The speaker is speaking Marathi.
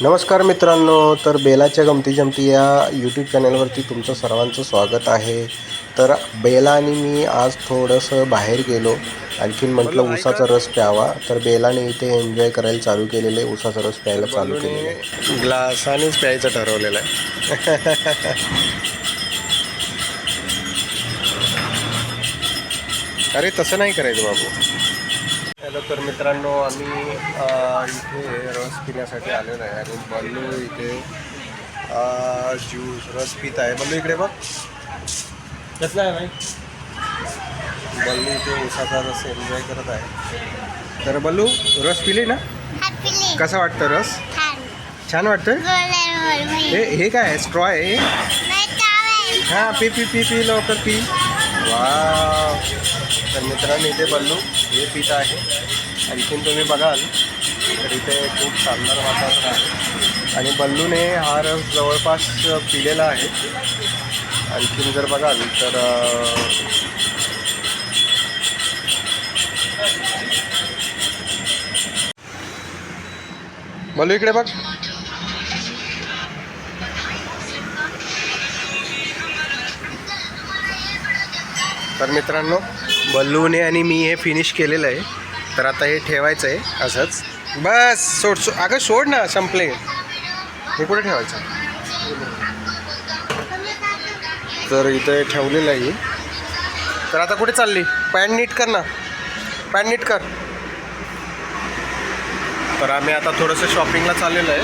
नमस्कार मित्रांनो तर बेलाच्या गमती जमती या यूट्यूब चॅनलवरती तुमचं सर्वांचं स्वागत आहे. तर बेला आणि मी आज थोडंसं बाहेर गेलो. आणखीन म्हटलं उसाचा रस प्यावा. तर बेलाने इथे एन्जॉय करायला चालू केलेलं आहे उसाचा रस प्यायला चालू केलेलं. आहे ग्लासानेच प्यायचं ठरवलेलं आहे. अरे तसं नाही करायचं बाबू. हॅलो तर मित्रांनो आम्ही इथे रस पिण्यासाठी आलेलो आहे. आणि बल्लू इथे अ, ज्यूस रस पित आहे. बल्लू इकडे बघ. कसला आहे भाई? बल्लू इथे उसाचा रस एन्जॉय करत आहे. तर बल्लू रस पिले ना? कसा वाटतं रस? छान. छान वाटतं गोल हे हे काय आहे? स्ट्रॉ आहे हां? पी पी पी पी लवकर पी. वा तर मित्रांनो इथे बल्लू हे पीठ आहे. आणखीन तुम्ही बघाल तर इथे खूप शानदार वातावरण आहे. आणि बल्लूने हा रस जवळपास पिलेला आहे. आणखीन जर बघाल तर बल्लू इकडे बघ. तर मित्रांनो बल्लूने आणि मी हे फिनिश केलेलं आहे. तर आता हे ठेवायचं आहे असंच. बस सोड सो अगं सोड ना संपले. हे कुठे ठेवायचं? तर इथे ठेवलेलं आहे. तर आता कुठे चालली? पॅन्ट नीट कर ना. पॅन्ट नीट कर. तर आम्ही आता थोडंसं शॉपिंगला चाललेलं आहे.